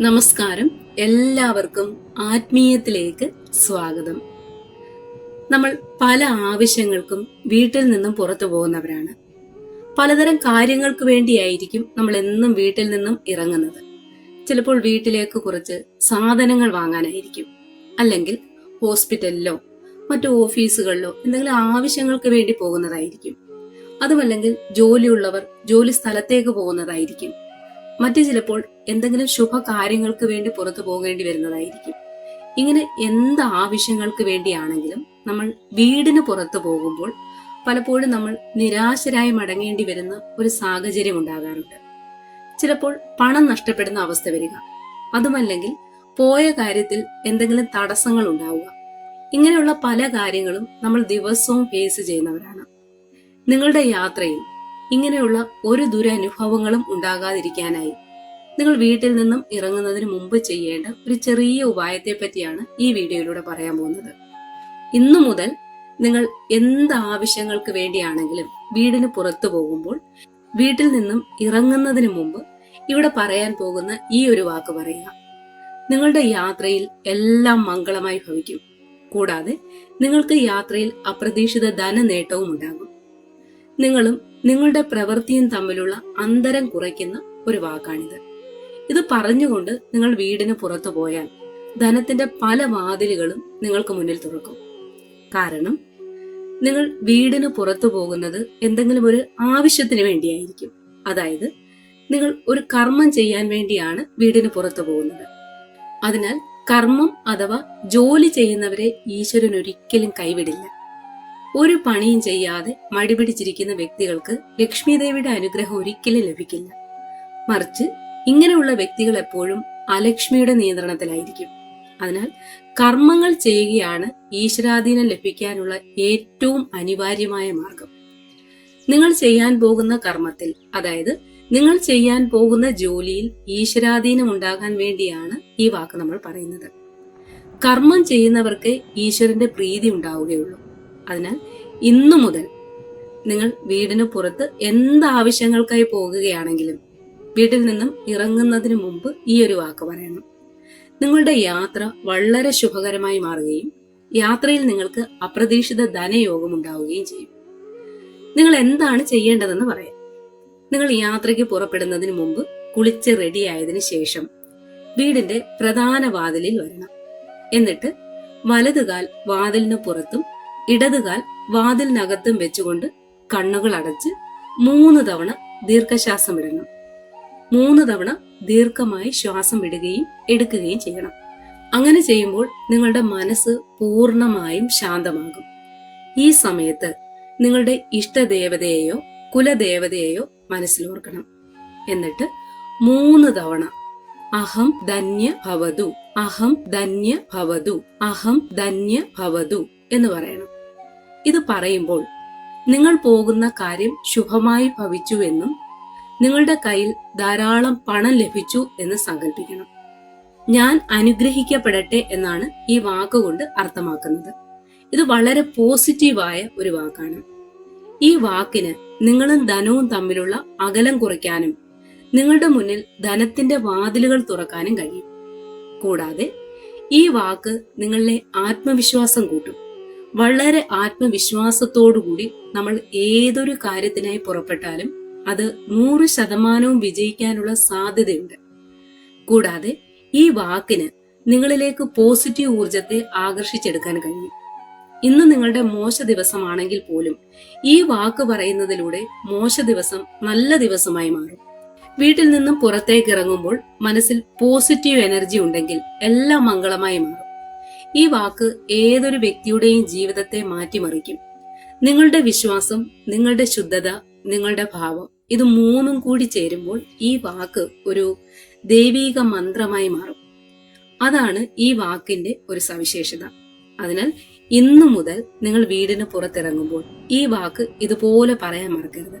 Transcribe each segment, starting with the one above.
നമസ്കാരം. എല്ലാവർക്കും ആത്മീയത്തിലേക്ക് സ്വാഗതം. നമ്മൾ പല ആവശ്യങ്ങൾക്കും വീട്ടിൽ നിന്നും പുറത്തു പോകുന്നവരാണ്. പലതരം കാര്യങ്ങൾക്ക് വേണ്ടിയായിരിക്കും നമ്മൾ എന്നും വീട്ടിൽ നിന്നും ഇറങ്ങുന്നത്. ചിലപ്പോൾ വീട്ടിലേക്ക് കുറച്ച് സാധനങ്ങൾ വാങ്ങാനായിരിക്കും. അല്ലെങ്കിൽ ഹോസ്പിറ്റലിലോ മറ്റു ഓഫീസുകളിലോ എന്തെങ്കിലും ആവശ്യങ്ങൾക്ക് വേണ്ടി പോകുന്നതായിരിക്കും. അതുമല്ലെങ്കിൽ ജോലിയുള്ളവർ ജോലി സ്ഥലത്തേക്ക് പോകുന്നതായിരിക്കും. മറ്റു ചിലപ്പോൾ എന്തെങ്കിലും ശുഭകാര്യങ്ങൾക്ക് വേണ്ടി പുറത്തു പോകേണ്ടി വരുന്നതായിരിക്കും. ഇങ്ങനെ എന്ത് ആവശ്യങ്ങൾക്ക് വേണ്ടിയാണെങ്കിലും നമ്മൾ വീടിന് പുറത്തു പോകുമ്പോൾ പലപ്പോഴും നമ്മൾ നിരാശരായി മടങ്ങേണ്ടി വരുന്ന ഒരു സാഹചര്യം ഉണ്ടാകാറുണ്ട്. ചിലപ്പോൾ പണം നഷ്ടപ്പെടുന്ന അവസ്ഥ വരിക അതുമല്ലെങ്കിൽ പോയ കാര്യത്തിൽ എന്തെങ്കിലും തടസ്സങ്ങൾ ഉണ്ടാവുക. ഇങ്ങനെയുള്ള പല കാര്യങ്ങളും നമ്മൾ ദിവസവും ഫേസ് ചെയ്യുന്നവരാണ്. നിങ്ങളുടെ യാത്രയിൽ ഇങ്ങനെയുള്ള ഒരു ദുരനുഭവങ്ങളും ഉണ്ടാകാതിരിക്കാനായി. നിങ്ങൾ വീട്ടിൽ നിന്നും ഇറങ്ങുന്നതിന് മുമ്പ് ചെയ്യേണ്ട ഒരു ചെറിയ ഉപായത്തെ പറ്റിയാണ് ഈ വീഡിയോയിലൂടെ പറയാൻ പോകുന്നത്. ഇന്നു മുതൽ നിങ്ങൾ എന്ത് ആവശ്യങ്ങൾക്ക് വേണ്ടിയാണെങ്കിലും വീടിന് പുറത്തു പോകുമ്പോൾ വീട്ടിൽ നിന്നും ഇറങ്ങുന്നതിന് മുമ്പ് ഇവിടെ പറയാൻ പോകുന്ന ഈ ഒരു വാക്ക് പറയുക. നിങ്ങളുടെ യാത്രയിൽ എല്ലാം മംഗളമായി ഭവിക്കും. കൂടാതെ നിങ്ങൾക്ക് യാത്രയിൽ അപ്രതീക്ഷിത ധന നേട്ടവും ഉണ്ടാകും. നിങ്ങളും നിങ്ങളുടെ പ്രവൃത്തിയും തമ്മിലുള്ള അന്തരം കുറയ്ക്കുന്ന ഒരു വാക്കാണിത്. ഇത് പറഞ്ഞുകൊണ്ട് നിങ്ങൾ വീടിന് പുറത്തു പോയാൽ ധനത്തിന്റെ പല വാതിലുകളും നിങ്ങൾക്ക് മുന്നിൽ തുറക്കും. കാരണം നിങ്ങൾ വീടിന് പുറത്തു പോകുന്നത് എന്തെങ്കിലും ഒരു ആവശ്യത്തിന് വേണ്ടിയായിരിക്കും. അതായത് നിങ്ങൾ ഒരു കർമ്മം ചെയ്യാൻ വേണ്ടിയാണ് വീടിന് പുറത്തു പോകുന്നത്. അതിനാൽ കർമ്മം അഥവാ ജോലി ചെയ്യുന്നവരെ ഈശ്വരൻ ഒരിക്കലും കൈവിടില്ല. ഒരു പണിയും ചെയ്യാതെ മടിപിടിച്ചിരിക്കുന്ന വ്യക്തികൾക്ക് ലക്ഷ്മിദേവിയുടെ അനുഗ്രഹം ഒരിക്കലും ലഭിക്കില്ല. മറിച്ച് ഇങ്ങനെയുള്ള വ്യക്തികൾ എപ്പോഴും അലക്ഷ്മിയുടെ നിയന്ത്രണത്തിലായിരിക്കും. അതിനാൽ കർമ്മങ്ങൾ ചെയ്യുകയാണ് ഈശ്വരാധീനം ലഭിക്കാനുള്ള ഏറ്റവും അനിവാര്യമായ മാർഗം. നിങ്ങൾ ചെയ്യാൻ പോകുന്ന കർമ്മത്തിൽ അതായത് നിങ്ങൾ ചെയ്യാൻ പോകുന്ന ജോലിയിൽ ഈശ്വരാധീനം ഉണ്ടാകാൻ വേണ്ടിയാണ് ഈ വാക്ക് നമ്മൾ പറയുന്നത്. കർമ്മം ചെയ്യുന്നവർക്ക് ഈശ്വരന്റെ പ്രീതി ഉണ്ടാവുകയുള്ളൂ. അതിനാൽ ഇന്നു മുതൽ നിങ്ങൾ വീടിന് പുറത്ത് എന്ത് ആവശ്യങ്ങൾക്കായി പോകുകയാണെങ്കിലും വീട്ടിൽ നിന്നും ഇറങ്ങുന്നതിന് മുമ്പ് ഈ ഒരു വാക്ക് പറയണം. നിങ്ങളുടെ യാത്ര വളരെ ശുഭകരമായി മാറുകയും യാത്രയിൽ നിങ്ങൾക്ക് അപ്രതീക്ഷിത ധനയോഗം ഉണ്ടാവുകയും ചെയ്യും. നിങ്ങൾ എന്താണ് ചെയ്യേണ്ടതെന്ന് പറയാം. നിങ്ങൾ യാത്രയ്ക്ക് പുറപ്പെടുന്നതിന് മുമ്പ് കുളിച്ച് റെഡിയായതിനു ശേഷം വീടിന്റെ പ്രധാന വാതിലിൽ വരണം. എന്നിട്ട് വലതുകാൽ വാതിലിന് പുറത്തും ഇടതുകാൽ വാതിലിനകത്തും വെച്ചുകൊണ്ട് കണ്ണുകൾ അടച്ച് മൂന്ന് തവണ ദീർഘശ്വാസം ഇടണം. മൂന്ന് തവണ ദീർഘമായി ശ്വാസം വിടുകയും എടുക്കുകയും ചെയ്യണം. അങ്ങനെ ചെയ്യുമ്പോൾ നിങ്ങളുടെ മനസ്സ് പൂർണമായും ശാന്തമാകും. ഈ സമയത്ത് നിങ്ങളുടെ ഇഷ്ടദേവതയെയോ കുലദേവതയെയോ മനസ്സിലോർക്കണം എന്നിട്ട് മൂന്ന് തവണ അഹം ധന്യ ഭവതു അഹം ധന്യ ഭവതു അഹം ധന്യ ഭവതു എന്ന് പറയണം. ഇത് പറയുമ്പോൾ നിങ്ങൾ പോകുന്ന കാര്യം ശുഭമായി ഭവിച്ചുവെന്നും നിങ്ങളുടെ കയ്യിൽ ധാരാളം പണം ലഭിച്ചു എന്ന് സങ്കല്പിക്കണം ഞാൻ അനുഗ്രഹിക്കപ്പെടട്ടെ എന്നാണ് ഈ വാക്കുകൊണ്ട് അർത്ഥമാക്കുന്നത്. ഇത് വളരെ പോസിറ്റീവായ ഒരു വാക്കാണ്. ഈ വാക്കിന് നിങ്ങളും ധനവും തമ്മിലുള്ള അകലം കുറയ്ക്കാനും നിങ്ങളുടെ മുന്നിൽ ധനത്തിന്റെ വാതിലുകൾ തുറക്കാനും കഴിയും. കൂടാതെ ഈ വാക്ക് നിങ്ങളിലെ ആത്മവിശ്വാസം കൂട്ടും. വളരെ ആത്മവിശ്വാസത്തോടുകൂടി നമ്മൾ ഏതൊരു കാര്യത്തിനായി പുറപ്പെട്ടാലും അത് നൂറ് ശതമാനവും വിജയിക്കാനുള്ള സാധ്യതയുണ്ട്. കൂടാതെ ഈ വാക്കിന് നിങ്ങളിലേക്ക് പോസിറ്റീവ് ഊർജത്തെ ആകർഷിച്ചെടുക്കാൻ കഴിയും. ഇന്ന് നിങ്ങളുടെ മോശ ദിവസമാണെങ്കിൽ പോലും ഈ വാക്ക് പറയുന്നതിലൂടെ മോശ ദിവസം നല്ല ദിവസമായി മാറും. വീട്ടിൽ നിന്നും പുറത്തേക്ക് ഇറങ്ങുമ്പോൾ മനസ്സിൽ പോസിറ്റീവ് എനർജി ഉണ്ടെങ്കിൽ എല്ലാം മംഗളമായി മാറും. ഈ വാക്ക് ഏതൊരു വ്യക്തിയുടെയും ജീവിതത്തെ മാറ്റിമറിക്കും. നിങ്ങളുടെ വിശ്വാസം നിങ്ങളുടെ ശുദ്ധത നിങ്ങളുടെ ഭാവം ഇത് മൂന്നും കൂടി ചേരുമ്പോൾ ഈ വാക്ക് ഒരു ദൈവീക മന്ത്രമായി മാറും. അതാണ് ഈ വാക്കിന്റെ ഒരു സവിശേഷത. അതിനാൽ ഇന്നു മുതൽ നിങ്ങൾ വീടിന് പുറത്തിറങ്ങുമ്പോൾ ഈ വാക്ക് ഇതുപോലെ പറയാൻ മറക്കരുത്.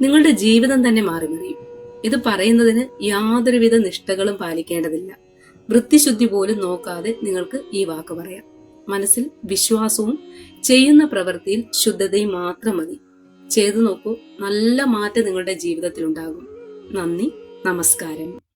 നിങ്ങളുടെ ജീവിതം തന്നെ മാറി മറിയും ഇത് പറയുന്നതിന് യാതൊരുവിധ നിഷ്ഠകളും പാലിക്കേണ്ടതില്ല. വൃത്തിശുദ്ധി പോലും നോക്കാതെ നിങ്ങൾക്ക് ഈ വാക്ക് പറയാം. മനസ്സിൽ വിശ്വാസവും ചെയ്യുന്ന പ്രവൃത്തിയിൽ ശുദ്ധതയും മാത്രം മതി. ചെയ്തു നോക്കൂ നല്ല മാറ്റം നിങ്ങളുടെ ജീവിതത്തിൽ ഉണ്ടാകും നന്ദി നമസ്കാരം.